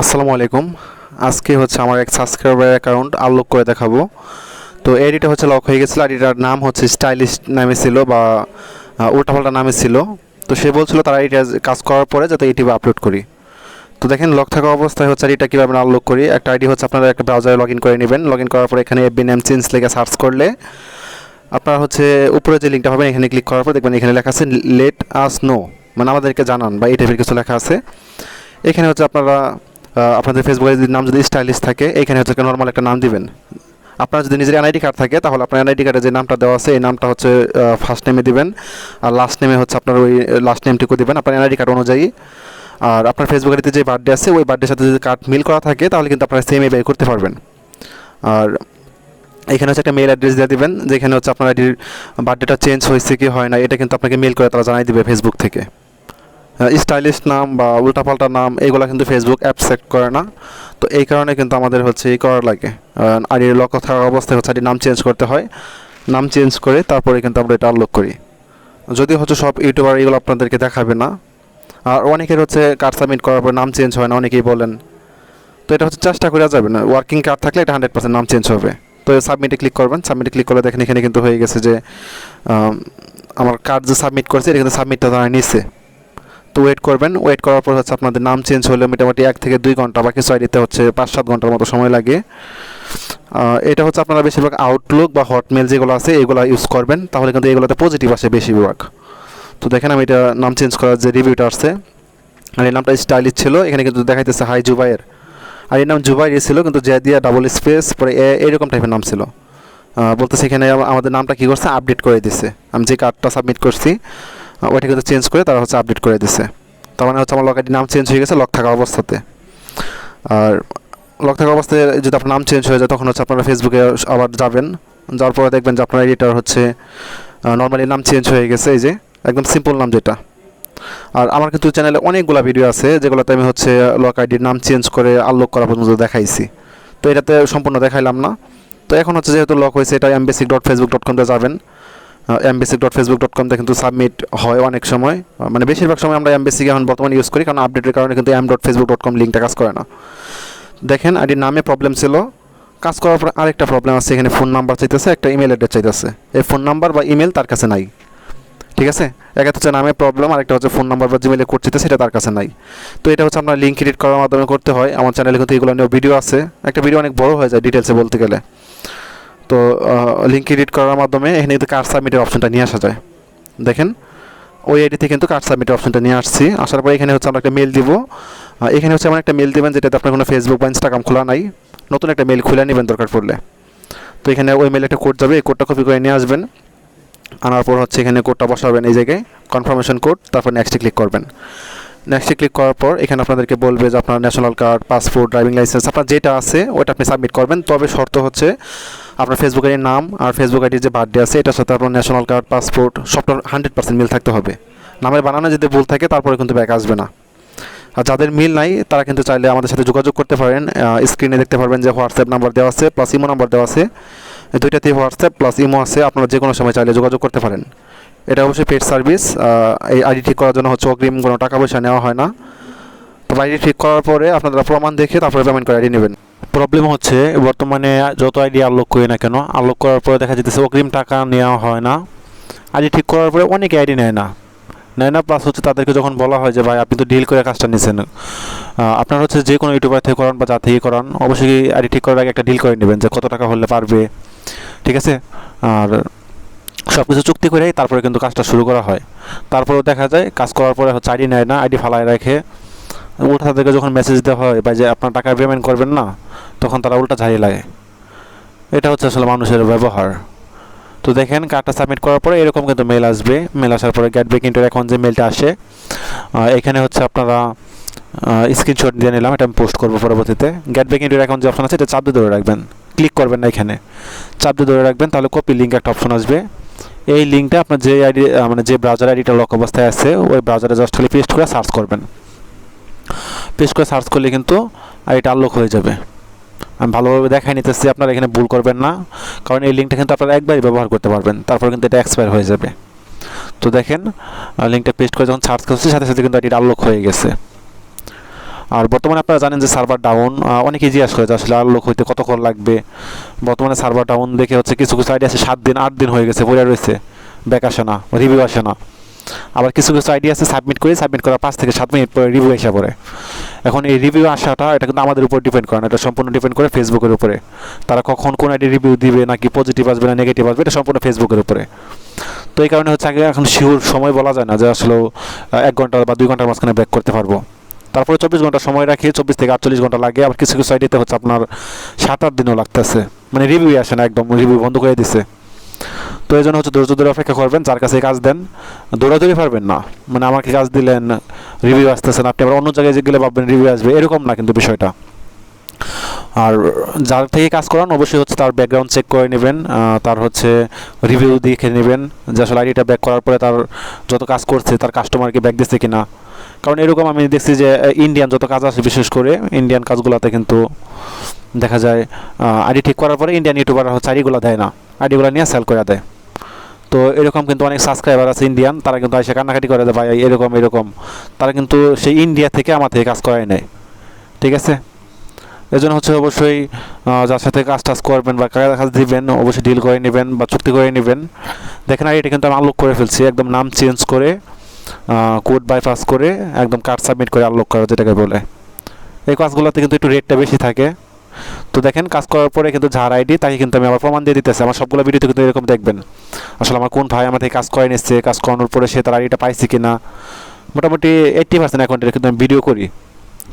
আসসালামু আলাইকুম। আজকে হচ্ছে আমার এক সাবস্ক্রাইবার অ্যাকাউন্ট আনলক করে দেখাবো। তো এডিটা হচ্ছে লক হয়ে গেছিল আর এটার নাম হচ্ছে স্টাইলিশ নামে ছিল বা উল্টাপাল্টা নামে ছিল। তো সে বলছিল তারা এটা কাজ করার পরে যাতে ইউটিউবে আপলোড করি। তো দেখেন লক থাকা অবস্থায় হচ্ছে এটা কীভাবে আনলক করি, একটা আইডি হচ্ছে আপনারা একটা ব্রাউজারে লগ ইন করে নেবেন। লগ ইন করার পরে এখানে এফবি নেম চেঞ্জ লেগে সার্চ করলে আপনার হচ্ছে উপরে যে লিঙ্কটা পাবেন, এখানে ক্লিক করার পর দেখবেন এখানে লেখা আছে লেট আস নো মানে আমাদেরকে জানান বা এই টাইপের কিছু লেখা আছে। এখানে হচ্ছে আপনারা আপনাদের ফেসবুকের যদি নাম যদি স্টাইলিশ থাকে, এখানে হচ্ছে নর্মাল একটা নাম দিবেন। আপনার যদি নিজের এনআইডি কার্ড থাকে, তাহলে আপনার এনআইডি কার্ডে যে নামটা দেওয়া আছে, এই নামটা হচ্ছে ফার্স্ট নেমে দিবেন। আর লাস্ট নেমে হচ্ছে আপনার ওই লাস্ট নেমটুকু দিবেন, আপনার এনআইডি কার্ড অনুযায়ী। আর আপনার ফেসবুকের যে বার্থডে আছে, ওই বার্থডের সাথে যদি কার্ড মিল করা থাকে, তাহলে কিন্তু আপনারা সেম বের করতে পারবেন। আর এখানে হচ্ছে একটা মেল অ্যাড্রেস দিয়ে দিবেন, যেখানে হচ্ছে আপনার আইডির বার্থডেটা চেঞ্জ হয়েছে কি হয় না, এটা কিন্তু আপনাকে মেল করে তারা জানাই দিবে ফেসবুক থেকে। স্টাইলিশ নাম বা উল্টাপাল্টা নাম এগুলো কিন্তু ফেসবুক অ্যাপ সেট করে না। তো এই কারণে কিন্তু আমাদের হচ্ছে এই করার লাগে। আইডির লক্ষ্য থাকা অবস্থায় হচ্ছে আইডির নাম চেঞ্জ করতে হয়। নাম চেঞ্জ করে তারপরে কিন্তু আমরা এটা আনলক করি। যদি হচ্ছে সব ইউটিউবার এগুলো আপনাদেরকে দেখাবে না। আর অনেকের হচ্ছে কার্ড সাবমিট করার পর নাম চেঞ্জ হয় না, অনেকেই বলেন। তো এটা হচ্ছে চেষ্টা করা যাবে না। ওয়ার্কিং কার্ড থাকলে এটা হান্ড্রেড পার্সেন্ট নাম চেঞ্জ হবে। তো সাবমিটে ক্লিক করবেন। সাবমিটে ক্লিক করলে দেখেন এখানে কিন্তু হয়ে গেছে যে আমার কার্ড যে সাবমিট করেছে, এটা কিন্তু সাবমিটটা তারা নিচ্ছে তো ওয়েট করবেন। ওয়েট করার পর হচ্ছে আপনাদের নাম চেঞ্জ হলে মোটামুটি এক থেকে দুই ঘণ্টা বা কিছু আইডিতে হচ্ছে পাঁচ সাত ঘণ্টার মতো সময় লাগে। এটা হচ্ছে আপনারা বেশিরভাগ আউটলুক বা হটমেল যেগুলো আছে, এগুলো ইউজ করবেন। তাহলে কিন্তু এগুলোতে পজিটিভ আসে বেশিরভাগ। তো দেখেন আমি এটা নাম চেঞ্জ করার যে রিভিউটা আসছে, আর এই নামটা স্টাইলিশ ছিল, এখানে কিন্তু দেখাইতেছে হাই জুবাইয়ের আর এর নাম জুবাইর ছিল, কিন্তু দিয়া ডাবল স্পেস পরে এরকম টাইপের নাম ছিল। বলতেছে এখানে আমাদের নামটা কী করছে? আপডেট করে দিছে। আমি যে কার্ডটা সাবমিট করছি ওইটা কিন্তু চেঞ্জ করে তারা হচ্ছে আপডেট করে দিছে। তার মানে হচ্ছে আমার লক আইডি নাম চেঞ্জ হয়ে গেছে লক থাকা অবস্থাতে। আর লক থাকা অবস্থায় যদি আপনার নাম চেঞ্জ হয়ে যায়, তখন হচ্ছে আপনারা ফেসবুকে আবার যাবেন। যাওয়ার পরে দেখবেন যে আপনার এডিটার হচ্ছে নর্মালি নাম চেঞ্জ হয়ে গেছে, এই যে একদম সিম্পল নাম যেটা। আর আমার কিন্তু চ্যানেলে অনেকগুলো ভিডিও আছে, যেগুলোতে আমি হচ্ছে লক আইডির নাম চেঞ্জ করে আনলক করা পর্যন্ত দেখাইছি। তো এটাতে সম্পূর্ণ দেখাইলাম না। তো এখন হচ্ছে যেহেতু লক হয়েছে, এটা এমবেসিক ডট ফেসবুক ডট কমতে যাবেন। এমবেসিক ডট ফেসবুক ডট কমতে কিন্তু সাবমিট হয় অনেক সময়। মানে বেশিরভাগ সময় আমরা এমবেসিক এখন বর্তমানে ইউজ করি, কারণ আপডেটের কারণে কিন্তু M dot Facebook dot com লিঙ্কটা কাজ করে না। দেখেন, আইডির নামে প্রবলেম ছিল। কাজ করার পর আরেকটা প্রবলেম আছে, এখানে ফোন নাম্বার চাইতেছে, একটা ইমেল অ্যাড্রেস চাইতেছে। এই ফোন নাম্বার বা ইমেল তার কাছে নাই। ঠিক আছে? একটা হচ্ছে নামে প্রবলেম আরেকটা হচ্ছে ফোন নাম্বার বা জিমেলে কোড চাইতে সেটা তার কাছে নাই। তো এটা হচ্ছে আপনার লিঙ্ক ক্রিয়েট করার মাধ্যমে করতে হয়। আমার চ্যানেলে কিন্তু এগুলো নিয়ে ভিডিও আছে। একটা ভিডিও অনেক বড় হয়ে যায় ডিটেলসে বলতে গেলে। তো লিঙ্ক এডিট করার মাধ্যমে এখানে কিন্তু কার্ড সাবমিটের অপশনটা নিয়ে আসা যায়। দেখেন, ওই আইডিতে কিন্তু কার্ড সাবমিটের অপশনটা নিয়ে আসছি। আসার পরে এখানে হচ্ছে আমরা একটা মেল দিব। এখানে হচ্ছে আমার একটা মেল দেবেন যেটাতে আপনার কোনো ফেসবুক বা ইনস্টাগ্রাম খোলা নাই। নতুন একটা মেল খুলে নেবেন দরকার পড়লে। তো এখানে ওই মেলে একটা কোড যাবে, এই কোডটা কপি করে নিয়ে আসবেন। আনার পর হচ্ছে এখানে কোডটা বসাবেন এই জায়গায় কনফার্মেশন কোড তারপর নেক্সটে ক্লিক করবেন। নেক্সটে ক্লিক করার পর এখানে আপনাদেরকে বলবে যে আপনার national card passport driving licence আপনার যেটা আছে ওটা আপনি সাবমিট করবেন। তবে শর্ত হচ্ছে আপনার ফেসবুক আইডির নাম আর ফেসবুক আইডির যে বার্থডে আছে, এটার সাথে আপনার ন্যাশনাল কার্ড পাসপোর্ট সবটা হান্ড্রেড পার্সেন্ট মিল থাকতে হবে। নামের বানানো যদি ভুল থাকে, তারপরে কিন্তু ব্যাক আসবে না। আর যাদের মিল নাই, তারা কিন্তু চাইলে আমাদের সাথে যোগাযোগ করতে পারেন। স্ক্রিনে দেখতে পারবেন যে হোয়াটসঅ্যাপ নাম্বার দেওয়া আছে প্লাস ইমো নাম্বার দেওয়া আছে। এই দুইটাতেই হোয়াটসঅ্যাপ প্লাস ইমো আছে, আপনারা যে কোনো সময় চাইলে যোগাযোগ করতে পারেন। এটা অবশ্যই পেড সার্ভিস এই আইডি ঠিক করার জন্য হচ্ছে অগ্রিম কোনো টাকা পয়সা নেওয়া হয় না। তো আইডি ঠিক করার পরে আপনারা প্রমাণ দেখে তারপরে পেমেন্ট করে আইডি নেবেন। প্রবলেম হচ্ছে, বর্তমানে যত আইডি আনলক করি না কেন আনলক করার পরে দেখা যেতেছে অগ্রিম টাকা নেওয়া হয় না। আইডি ঠিক করার পরে অনেকে আইডি নেয় না। নেয় না প্লাস হচ্ছে তাদেরকে যখন বলা হয় যে, ভাই, আপনি তো ডিল করে কাজটা নিছেন। আপনার হচ্ছে যে কোনো ইউটিউবার থেকে করান বা যা থেকে করান, অবশ্যই আইডি ঠিক করার আগে একটা ডিল করে নেবেন যে, কত টাকা হলে পারবে। ঠিক আছে? আর সব কিছু চুক্তি করেই তারপরে কিন্তু কাজটা শুরু করা হয়। তারপরেও দেখা যায়, কাজ করার পরে হচ্ছে আইডি নেয় না আইডি ফালায় রাখে। উল্টা তাদেরকে যখন মেসেজ দেওয়া হয় বা যে আপনার টাকা পেমেন্ট করবেন না তখন তারা উল্টা ঝাড়িয়ে লাগে। এটা হচ্ছে আসলে মানুষের ব্যবহার। তো দেখেন কার্ডটা সাবমিট করার পরে এরকম কিন্তু মেল আসবে। মেল আসার পরে গেট ব্যাক এখন যে মেলটা আসে এখানে হচ্ছে আপনারা স্ক্রিনশট দিয়ে নিলাম, এটা আমি পোস্ট করব পরবর্তীতে। গেট ব্যাক এখন যে অপশন আছে, এটা চাপ দিয়ে ধরে রাখবেন। ক্লিক করবেন না এখানে। চাপ দিয়ে ধরে রাখবেন, তাহলে কপি লিঙ্ক একটা অপশন আসবে। এই লিঙ্কটা আপনার যে আইডি মানে যে ব্রাউজার আইডিটা লক অবস্থায় আছে, ওই ব্রাউজারে জাস্ট খালি পেস্ট করে সার্চ করবেন। পেস্ট করে সার্চ করলে কিন্তু আইডিটা আনলক হয়ে যাবে। আমি ভালোভাবে দেখাই নিতেছি, আপনারা এখানে ভুল করবেন না। কারণ এই লিঙ্কটা কিন্তু আপনারা একবারই ব্যবহার করতে পারবেন, তারপর কিন্তু এটা এক্সপায়ার হয়ে যাবে। তো দেখেন লিঙ্কটা পেস্ট করে যখন সার্চ করছি, সাথে সাথে কিন্তু এটি আনলক হয়ে গেছে। আর বর্তমানে আপনারা জানেন যে সার্ভার ডাউন অনেকেই জিজ্ঞাস করে যে আসলে আনলক হইতে কতক্ষণ লাগবে। বর্তমানে সার্ভার ডাউন দেখে হচ্ছে কিছু কিছু আইডি আছে, সাত দিন, আট দিন হয়ে গেছে, পড়ে রয়েছে। ব্যাক আসে না রিভিউ আসে না। আবার কিছু কিছু আইডি আছে সাবমিট করি সাবমিট করার পাঁচ থেকে সাত মিনিট পরে রিভিউ এসে পড়ে। এখন এই রিভিউ আসাটা, এটা কিন্তু আমাদের উপর ডিপেন্ড করে না, এটা সম্পূর্ণ ডিপেন্ড করে ফেসবুকের উপরে। তারা কখন কোন আইডি রিভিউ দিবে, নাকি পজিটিভ আসবে, না নেগেটিভ আসবে, এটা সম্পূর্ণ ফেসবুকের উপরে। তো এই কারণে হচ্ছে আগে এখন শিওর সময় বলা যায় না যে আসলে এক ঘণ্টা বা দুই ঘণ্টার মাঝখানে ব্যাক করতে পারব। তারপরে চব্বিশ ঘণ্টা সময় রাখি, চব্বিশ থেকে আটচল্লিশ ঘণ্টা লাগে, আবার কিছু কিছু সাইডেতে হচ্ছে আপনার সাত, আট দিনও লাগতেছে। মানে রিভিউ আসে না, একদম রিভিউ বন্ধ করে দিছে। জন্য হচ্ছে ধৈর্য ধরে অপেক্ষা করবেন, যার কাছে কাজ দেন, দৌড়াদৌড়ি পারবেন না। মানে আমাকে কাজ দিলেন রিভিউ আসতেছে না আপনি আবার অন্য জায়গায় গেলে ভাববেন রিভিউ আসবে, এরকম না কিন্তু বিষয়টা। আর যার থেকে কাজ করান, অবশ্যই হচ্ছে তার ব্যাকগ্রাউন্ড চেক করে নেবেন তার হচ্ছে রিভিউ দেখে নেবেন, যে আসলে আইডিটা ব্যাক করার পরে তার যত কাজ করছে, তার কাস্টমারকে ব্যাক দিচ্ছে কিনা। কারণ এরকম আমি দেখছি যে ইন্ডিয়ান যত কাজ আছে বিশেষ করে ইন্ডিয়ান কাজগুলোতে কিন্তু দেখা যায় আইডি ঠিক করার পরে ইন্ডিয়ান ইউটিউবার হচ্ছে আইডিগুলো দেয় না। আইডিগুলো নিয়ে সেল করে দেয়। তো এরকম কিন্তু অনেক সাবস্ক্রাইবার আছে ইন্ডিয়ান তারা কিন্তু এসে কান্নাকাটি করে ভাই এরকম এরকম। তারা কিন্তু সেই ইন্ডিয়া থেকে আমার থেকে কাজ করায় নেয়। ঠিক আছে? এজন্য হচ্ছে অবশ্যই যার সাথে কাজ টাজ করবেন বা কাজ কাজ দিবেন, অবশ্যই ডিল করে নেবেন বা চুক্তি করে নেবেন। দেখেন আর এটা কিন্তু আমি আনলক করে ফেলছি, একদম নাম চেঞ্জ করে কোড বাইপাস করে, একদম কার্ড সাবমিট করে আনলক করা যেটাকে বলে। এই কাজগুলোতে কিন্তু একটু রেটটা বেশি থাকে। তো দেখেন, কাজ করার পরে কিন্তু যার আইডি তাকে কিন্তু আমি আবার প্রমাণ দিয়ে দিতেছি। আমার সবগুলো ভিডিওতে কিন্তু এরকম দেখবেন। আসলে আমার কোন ভাই আমার থেকে কাজ করে নিচ্ছে, কাজ করানোর পরে সে তার আইডিটা পাইছে কিনা, মোটামুটি এইট্টি পার্সেন্ট অ্যাকাউন্টের কিন্তু আমি ভিডিও করি,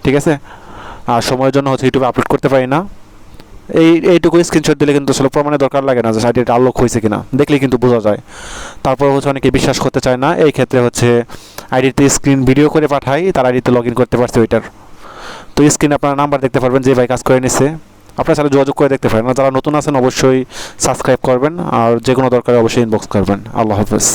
ঠিক আছে? আর সময়ের জন্য হচ্ছে ইউটিউবে আপলোড করতে পারি না। এই, এইটুকু স্ক্রিনশট দিলে কিন্তু আসলে প্রমাণের দরকার লাগে না যে সাইটে আলোক হয়েছে কিনা, দেখলেই কিন্তু বোঝা যায়। তারপর হচ্ছে অনেকে বিশ্বাস করতে চায় না, এই ক্ষেত্রে হচ্ছে আইডিতে স্ক্রিন ভিডিও করে পাঠাই, তার আইডিতে লগ ইন করতে পারছে ওইটার। তো স্ক্রিনে আপনারা নাম্বার দেখতে পারবেন, যে ভাই কাজ করে নিছে। আপনারা চাইলে যোগাযোগ করে দেখতে পারেন। যারা নতুন আছেন, অবশ্যই সাবস্ক্রাইব করবেন। আর যে কোনো দরকারে অবশ্যই ইনবক্স করবেন। আল্লাহ হাফেজ।